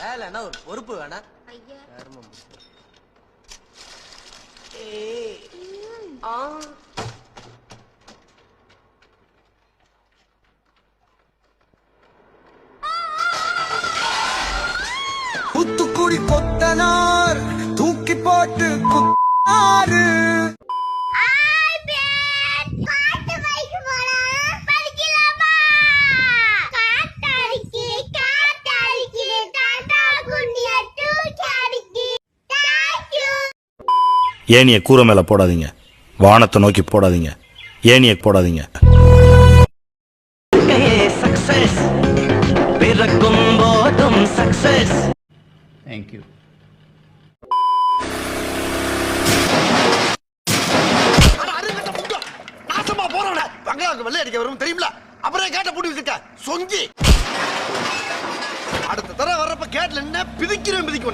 வேலைன்னா ஒரு பொறுப்பு வேணா. தூத்துக்குடி கொத்தனார் தூக்கி போட்டு குத்தாரு பாட்டு வைக்க போலாம் படிக்கலாமா காத்தாடிக்கு காத்தாடிக்கு தாத்தா குண்டியா தூக்கி அடிக்கு தேங்க்யூ ஏனிய கூரை மேல போடாதீங்க. வானத்தை நோக்கி போடாதீங்க. ஏனிய போடாதீங்க. பிறக்கும் போதும் சக்சஸ் தேங்க்யூ நாசமா போறவன. பங்களாவுக்கு வெள்ளை அடிக்க வரும் தெரியுமில அப்புறம் கேட்ட பூட்டி வச்சிருக்க. சொங்கி. அடுத்த தடவை வர்றப்ப கேட்ல என்ன பிதிக்கிறேன் பிதிக்க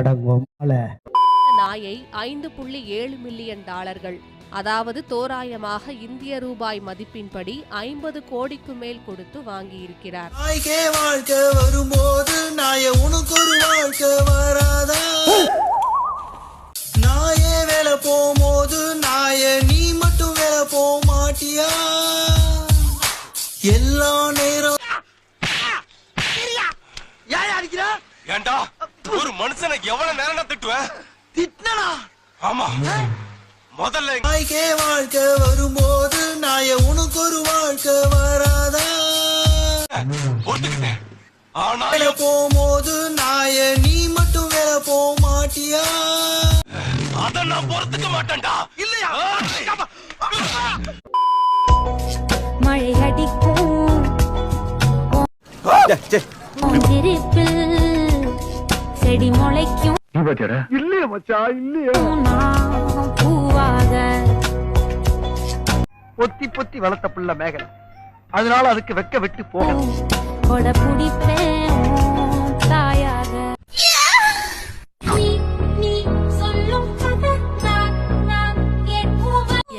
இந்த நாயை ஐந்து புள்ளி ஏழு மில்லியன் டாலர்கள் அதாவது தோராயமாக இந்திய ரூபாய் மதிப்பின்படி ஐம்பது கோடிக்கு மேல் கொடுத்து வாங்கியிருக்கிறார். நாய்க்கே வாழ்க்கை வரும்போது நாய உனக்கு ஒரு வாழ்க்கை வராதா? நாயே வேலை போகும்போது நாய நீ மட்டும் வேலை போக மாட்டியா? எல்லா நேரம். ஏன் அடிக்கிற ஏண்டா ஒரு மனுஷனை எவ்வளவு நேரம் திட்டுவேன் திட்டனா ஆமா. முதல்ல நாய்க்கே வாழ்க்கை வரும்போது நாய உனக்கு ஒரு வாழ்க்கை வராதா? ஒத்துக்கிட்டேன். ஆனா வேலை போகும்போது நாய நீ மட்டும் வேலை போக மாட்டியா? அத நான் பொறுத்துக்க மாட்டேன்டா. இல்லையா? மழை அடிக்கும் செடி முளைக்கும். இல்லையா மச்சா இல்லையா. பூவாக. பொத்தி பொத்தி வளர்த்த புள்ள மேகலை. அதனால அதுக்கு வெக்க விட்டு போகணும். கொட பிடிப்பேன் உன் தாயாக.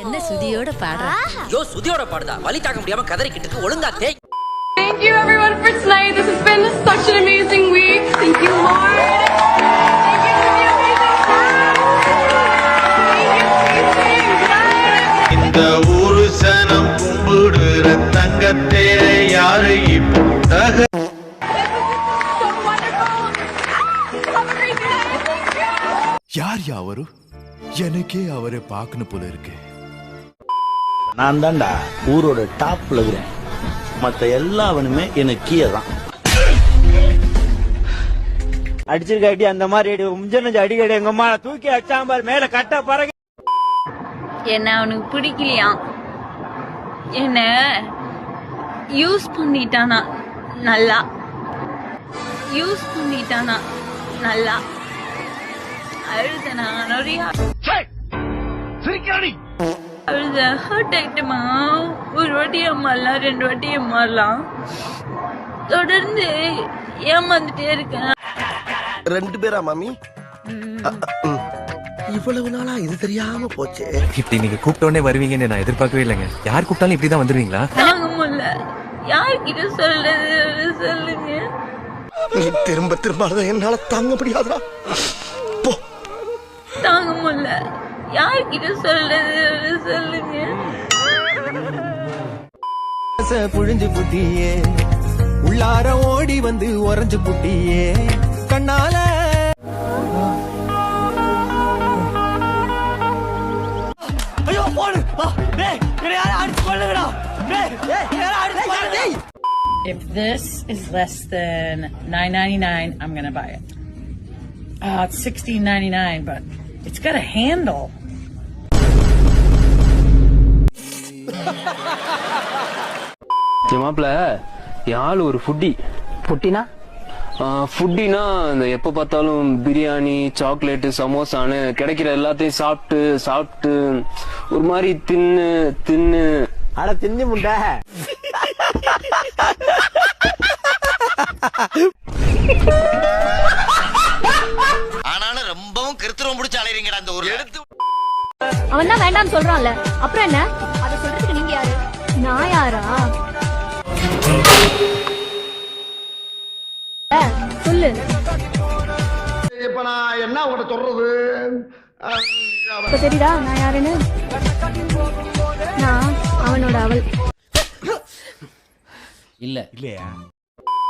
என்ன சுதியோட பாடுற? ஐயோ சுதியோட பாடுதா? வலி தாக்க முடியாம கதறிக்கிட்டு ஒழுங்கா தேய். Thank you everyone for tonight. This has been such an amazing யார் யாவரு? எனக்கே அவரை பார்க்கணும் போல இருக்கு. நான் தான்டா ஊரோட டாப்ல இருக்கிறேன் மத்த எல்லாவனுமே எனக்கு கீழே தான். அடிச்சிருக்க அடி அந்த மாதிரி அடி முஞ்ச நெஞ்ச அடிக்கடி எங்க அம்மா தூக்கி அச்சாம்பார் மேல கட்ட பறகு என்ன அவனுக்கு பிடிக்கலையா? என்ன? யூஸ் பண்ணிட்டானா? நல்லா. யூஸ் பண்ணிட்டானா? நல்லா. நிறைய அழுத ஹர்ட் ஆயிட்டுமா? ஒரு வாட்டி அம்மாலாம் ரெண்டு வாட்டி அம்மாலாம் தொடர்ந்து ஏமாந்துட்டே இருக்கேன். ரெண்டு பேரா மாமி? இவ்வளவு நாளா இது தெரியாம போச்சே. இப்படி நீங்க கூப்பிட்டோடனே வருவீங்கன்னு நான் எதிர்பார்க்கவே இல்லைங்க. யார் கூப்பிட்டாலும் இப்படிதான் வந்துருவீங்களா? யார்கிட்ட சொல்றது சொல்லுங்க நீ திரும்ப திரும்ப அழுத என்னால தாங்க முடியாதுடா. போ. தாங்க முடியல. யார்கிட்ட சொல்றது? சொல்லுங்க. புழிஞ்சு புட்டியே. உள்ளார ஓடி வந்து உறைஞ்சு புட்டியே. கண்ணால. ஐயோ போடு. டேய் யாரும் அடிச்சு கொள்ளுங்கடா டேய் யாரும் அடிச்சு டேய் If this is less than nine ninety nine, I'm gonna buy it. Uh, it's sixteen ninety nine, but it's got a handle. என் ஆள் ஒரு ஃபுட்டி புட்டினா ஃபுட்டினா இந்த எப்ப பார்த்தாலும் பிரியாணி சாக்லேட் சமோசான்னு கிடைக்கிற எல்லாத்தையும் சாப்பிட்டு சாப்பிட்டு ஒரு மாதிரி தின்னு தின்னு அட தின்னி முண்டை ஆனாலும் ரொம்பவும் கிருத்துவம் பிடிச்ச அலைறீங்கடா அந்த ஒரு எடுத்து அவன் தான் வேண்டாம்னு சொல்றான்ல. அப்புறம் என்ன? அத சொல்றதுக்கு நீங்க யாரு? நான் யாரா? அஹ், சொல்லு. இப்ப நான் என்ன உங்கள்கிட்ட சொல்றது? இப்ப தெரியுதா நான் யாருன்னு? நான் அவனோட அவள்.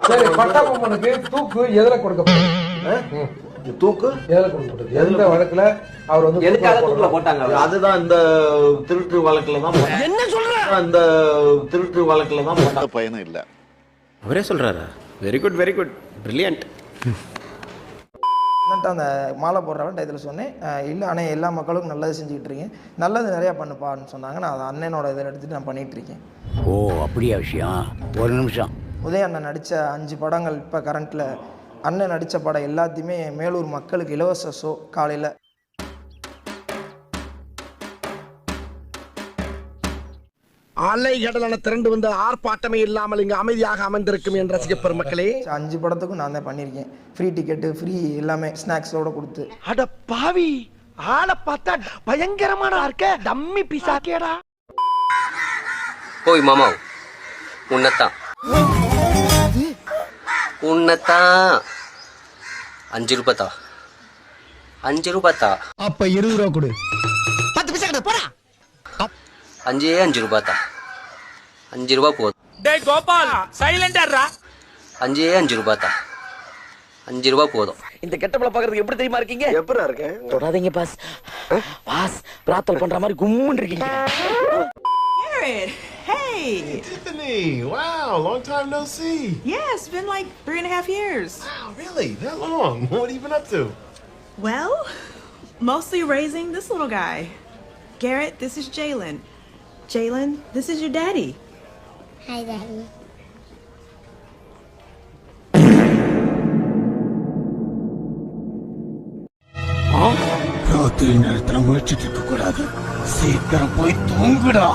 சரி பட்டாபொம்மனுக்கு தூக்கு எதுல கொடுக்கப்படும் தூக்கு? எதுல கொடுக்கப்பட்டது? எந்த வழக்குல அவர் வந்து எதுக்காக தூக்குல போட்டாங்க அதுதான் இந்த திருட்டு வழக்குல தான் என்ன சொல்ற? இந்த திருட்டு வழக்குல தான் போட்டாங்க பயனும் இல்ல. அவரே சொல்றாரா? Very good very good brilliant அந்த மாலை போடுறவன் இதில் சொன்னேன் இல்லை அண்ணே எல்லா மக்களுக்கும் நல்லது செஞ்சுக்கிட்டு இருக்கேன் நல்லது நிறையா பண்ணுப்பான்னு சொன்னாங்க. நான் அதை அண்ணனோட இதில் எடுத்துகிட்டு நான் பண்ணிகிட்டு இருக்கேன். ஓ அப்படியா விஷயம்? ஒரு நிமிஷம். உதய அண்ணன் நடித்த அஞ்சு படங்கள் இப்போ கரண்ட்டில் அண்ணன் நடித்த படம் எல்லாத்தையுமே மேலூர் மக்களுக்கு இலவச ஷோ காலையில். அலை கடலான திரண்டு வந்து ஆர்ப்பாட்டமே இல்லாமல் இங்கு அமைதியாக அமர்ந்திருக்கும் என் ரசிக பெருமக்களே. அஞ்சு படத்துக்கும் நான் தான் பண்ணியிருக்கேன். ஃப்ரீ டிக்கெட்டு ஃப்ரீ எல்லாமே ஸ்நாக்ஸோட கொடுத்து. அட பாவி ஆளை பார்த்தா பயங்கரமான இருக்க டம்மி பிசாக்கேடா. ஓய் மாமா உன்னத்தான். உன்னத்தான். அஞ்சு ரூபாத்தா? அஞ்சு ரூபாத்தா? அப்ப இருபது ரூபா கொடு. அஞ்சே அஞ்சு ரூபாத்தா? அஞ்சு ரூபா போதும் டேய் கோபால் சைலண்டர்ரா அஞ்சே அஞ்சு ரூபாத்தா அஞ்சு ரூபா போதும் இந்த கெட்டப்பல பாக்குறதுக்கு எப்படி தெரியுமா இருக்கீங்க எப்படா இருக்கேன் தொடாதீங்க பாஸ் பாஸ் பிரார்த்தனை பண்ற மாதிரி கும்முன்னு இருக்கீங்க Hey! Tiffany, wow, long time no see. Yeah, it's been like three and a half years. Wow, really? That long? What have you been up to? Well, mostly raising this little guy. Garrett, this is Jalen. Jalen, this is your daddy. Hi, Daddy. ராத்திரி நேரத்துல முழிச்சிட்டு இருக்க கூடாது சீக்கிரம் போய் தூங்குடா.